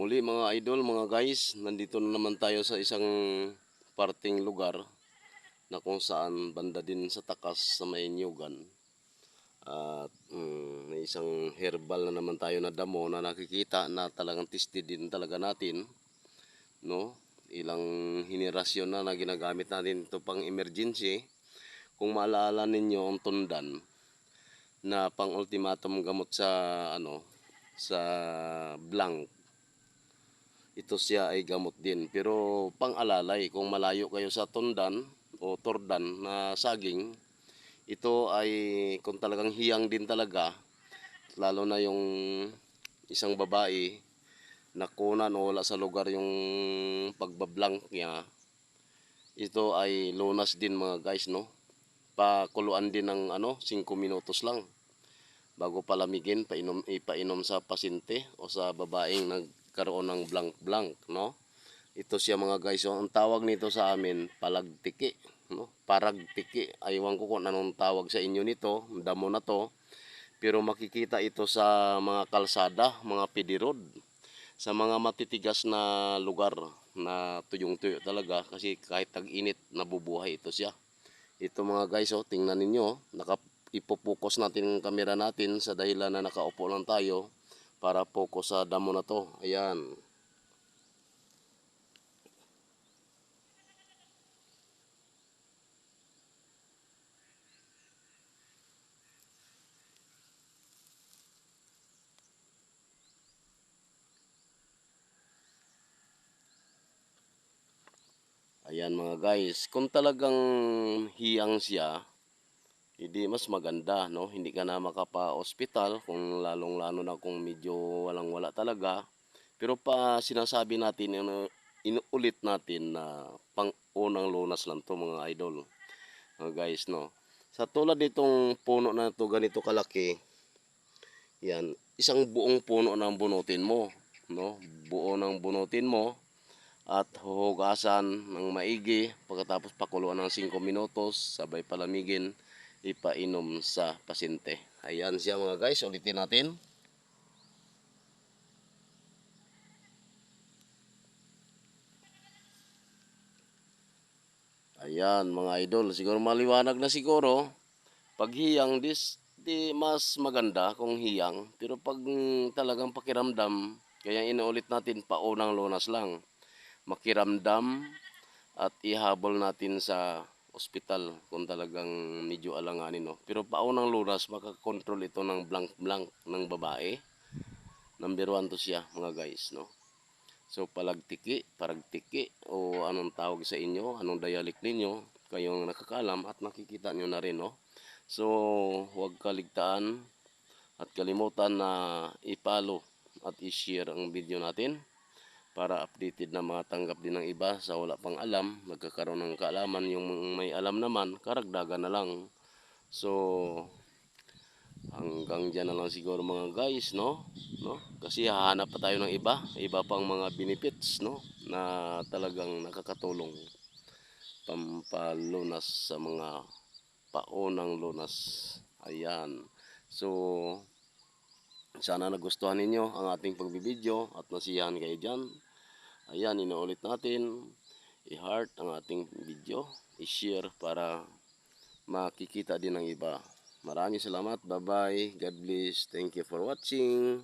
Muli mga idol, mga guys, nandito na naman tayo sa isang parting lugar na kung saan banda din sa takas sa may Nyugan. At mm, isang herbal na naman tayo na damo na nakikita na talagang tested din talaga natin. No? Ilang henerasyon na na ginagamit natin ito pang emergency. Kung maalala ninyo ang tundan na pang ultimatum gamot sa ano sa blank ito siya ay gamot din. Pero pang-alalay, kung malayo kayo sa tundan o tordan na saging, ito ay kung talagang hiyang din talaga, lalo na yung isang babae na kunan o wala sa lugar yung pagbablank niya, ito ay lunas din mga guys, no? Pakuluan din ng ano, 5 minutos lang bago palamigin, painom, ipainom sa pasyente o sa babaeng nagkaroon ng blank-blank, no? Ito siya mga guys, so, ang tawag nito sa amin, palagtiki, no? Paragtiki, aywan ko kung anong tawag sa inyo nito, damo na to. Pero makikita ito sa mga kalsada, mga pidirod, sa mga matitigas na lugar na tuyong-tuyo talaga kasi kahit tag-init nabubuhay ito siya. Ito mga guys, oh, tingnan ninyo, naka, ipopokus natin ang kamera natin sa dahilan na nakaupo lang tayo para focus sa damo na to. Ayan. Ayan mga guys, kung talagang hiyang siya, hindi mas maganda, no? Hindi ka na makapa-hospital kung lalong-lalo na kung medyo walang-wala talaga. Pero pa sinasabi natin, ano, inuulit natin na pang-unang lunas lang to mga idol. Mga guys, no? Sa tulad nitong puno na to ganito kalaki, yan, isang buong puno ng bunutin mo, no? Buo ng bunutin mo at huhugasan ng maigi pagkatapos pakuluan ng 5 minutos sabay palamigin ipainom sa pasyente. Ayan siya mga guys, ulitin natin. Ayan mga idol, siguro maliwanag na siguro. Pag hiyang dis, di mas maganda kung hiyang. Pero pag talagang pakiramdam, kaya inuulit natin paunang lunas lang. Makiramdam at ihabol natin sa ospital kung talagang medyo alanganin. No? Pero paunang lunas, makakontrol ito ng blank-blank ng babae. Number one to siya mga guys. No? So palagtiki, paragtiki o anong tawag sa inyo, anong dialect ninyo, kayong nakakalam at nakikita nyo na rin. No? So huwag kaligtaan at kalimutan na i-follow at i-share ang video natin para updated na mga tanggap din ng iba sa wala pang alam, nagkakaroon ng kaalaman yung may alam naman, karagdagan na lang. So hanggang diyan na lang siguro mga guys, no? No? Kasi hahanap pa tayo ng iba, iba pang mga benefits, no? Na talagang nakakatulong pampalunas sa mga paunang lunas. Ayan. So, sana nagustuhan ninyo ang ating pagbibideo at nasiyahan kayo dyan. Ayan, inuulit natin. I-heart ang ating video. I-share para makikita din ng iba. Maraming salamat. Bye-bye. God bless. Thank you for watching.